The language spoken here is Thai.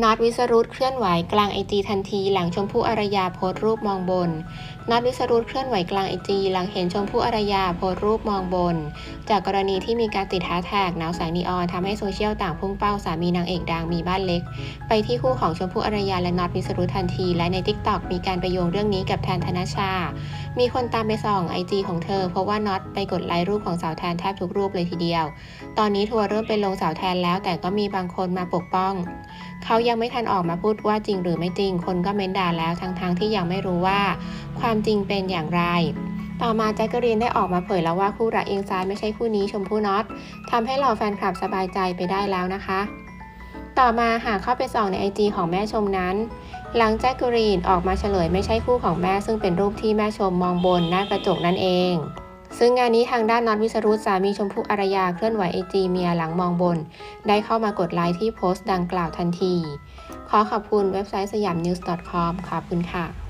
น็อตวิสรุตเคลื่อนไหวกลางไอจีทันที หลังชมพู่อารยาโพสต์รูปมองบนน็อตวิสรุตเคลื่อนไหวกลางไอจีหลังเห็นชมพู่อารยาโพสต์รูปมองบน จากกรณีที่มีการติดแฮชแท็กหนาวแสงนีออนทำให้โซเชียลต่างพุ่งเป้าสามีนางเอกดังมีบ้านเล็ก ไปที่คู่ของชมพู่อารยาและน็อตวิสรุตทันที และในทิกตอกมีการไปโยงเรื่องนี้กับแทนธนชา มีคนตามไปส่องไอจีของเธอเพราะว่าน็อตไปกดไลค์รูปของสาวแทนแทบทุกรูปเลยทีเดียว ตอนนี้ทัวร์เริ่มไปลงสาวแทนแล้วแต่ก็มีบางคนมาปกป้องเขายังไม่ทันออกมาพูดว่าจริงหรือไม่จริง คนก็เม้นด่าแล้วทั้งๆทที่ยังไม่รู้ว่า ความจริงเป็นอย่างไร ต่อมาแจ็คเกอรีนได้ออกมาเผยแล้วว่าคู่รักเอียงซ้ายไม่ใช่คู่นี้ชมพู่น็อตทำให้เหล่าแฟนคลับสบายใจไปได้แล้วนะคะ ต่อมาหากเข้าไปส่องในไอจีของแม่ชมนั้น หลังแจ็คเกอรีนออกมาเฉลยไม่ใช่คู่ของแม่ซึ่งเป็นรูปที่แม่ชมมองบนหน้ากระจกนั่นเอง ซึ่งงานนี้ทางด้านน็อตวิสรุตสามีชมพู่อารยาเคลื่อนไหวไอจีเมียหลังมองบน ได้เข้ามากดไลค์ที่โพสต์ดังกล่าวทันที ขอขอบคุณเว็บไซต์สยามนิวส์ .com ขอบคุณค่ะ